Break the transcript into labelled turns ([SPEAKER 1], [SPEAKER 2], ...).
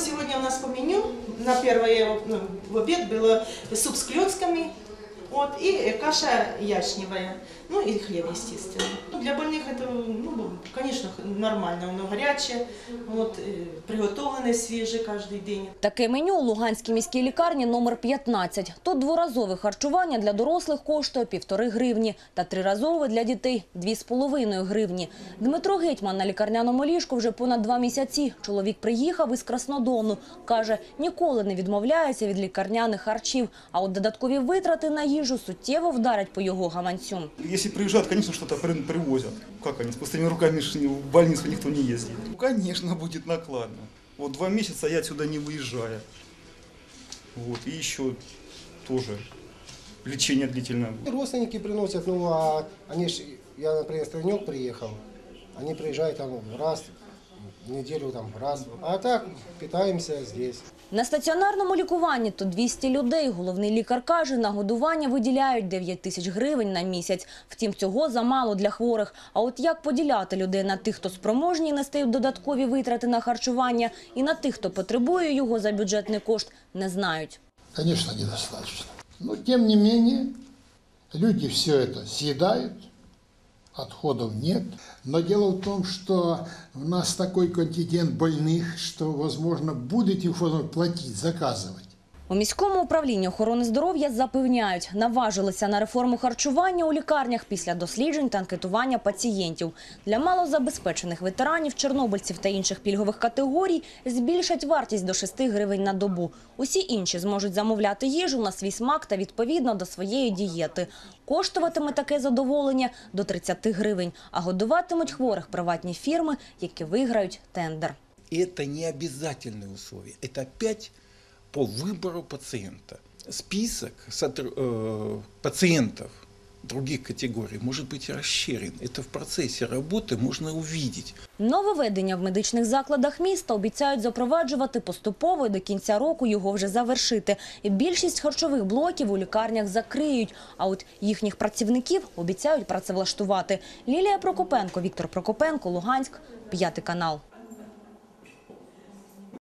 [SPEAKER 1] сегодня у нас по меню. На первое ну, в обед было суп с клетками, вот, и каша ячневая, ну и хлеб, естественно. Ну, Для больных это, ну, конечно, нормально, оно горячее, вот, э, приготовленное свежее каждый день.
[SPEAKER 2] Таке меню у Луганській міській лікарні номер 15. Тут дворазове харчування для дорослих коштує півтори гривні та триразове для дітей – дві з половиною гривні. Дмитро Гетьман на лікарняному ліжку вже понад два місяці. Чоловік приїхав із Краснодону. Каже, ніколи не відмовляється від лікарняних харчів, а от додаткові витрати на їжу суттєво вдарять по його гаманцю.
[SPEAKER 3] Если приезжают, конечно, что-то при- привозят. Как они, с пустыми руками в больницу никто не ездит. Ну, конечно, будет накладно. Вот два месяца я отсюда не выезжаю. Вот, и еще тоже лечение длительное будет.
[SPEAKER 4] Родственники приносят, ну а они ж, я, например, стройнек приехал, они приезжают там раз неделю, там раз, а так питаемся здесь.
[SPEAKER 2] На стаціонарному лікуванні то 200 людей. Головний лікар каже, на годування виділяють 9 тисяч гривень на місяць. Втім, цього замало для хворих. А от як поділяти людей на тих, хто спроможні нести додаткові витрати на харчування, і на тих, хто потребує його за бюджетний кошт, не знають.
[SPEAKER 5] Конечно, недостаточно. Но тем не менее, люди все это съедают, отходов нет. Но дело в том, что у нас такой контингент больных, что, возможно, будете возможно, платить, заказывать.
[SPEAKER 2] У міському управлінні охорони здоров'я запевняють, наважилися на реформу харчування у лікарнях після досліджень та анкетування пацієнтів. Для малозабезпечених ветеранів, чорнобильців та інших пільгових категорій збільшать вартість до 6 гривень на добу. Усі інші зможуть замовляти їжу на свій смак та відповідно до своєї дієти. Коштуватиме таке задоволення до 30 гривень, а годуватимуть хворих приватні фірми, які виграють тендер.
[SPEAKER 6] Это не обязательные условия. Это опять по выбору пациента. Список сотр- э, пациентов других категорий может быть расширен. Это в процессе работы можно увидеть.
[SPEAKER 2] Нововведення в медичних закладах міста обіцяють запроваджувати поступово і до кінця року його вже завершити. І більшість харчових блоків у лікарнях закриють, а от їхніх працівників обіцяють працевлаштувати. Лілія Прокопенко, Віктор Прокопенко, Луганськ, п'ятий канал.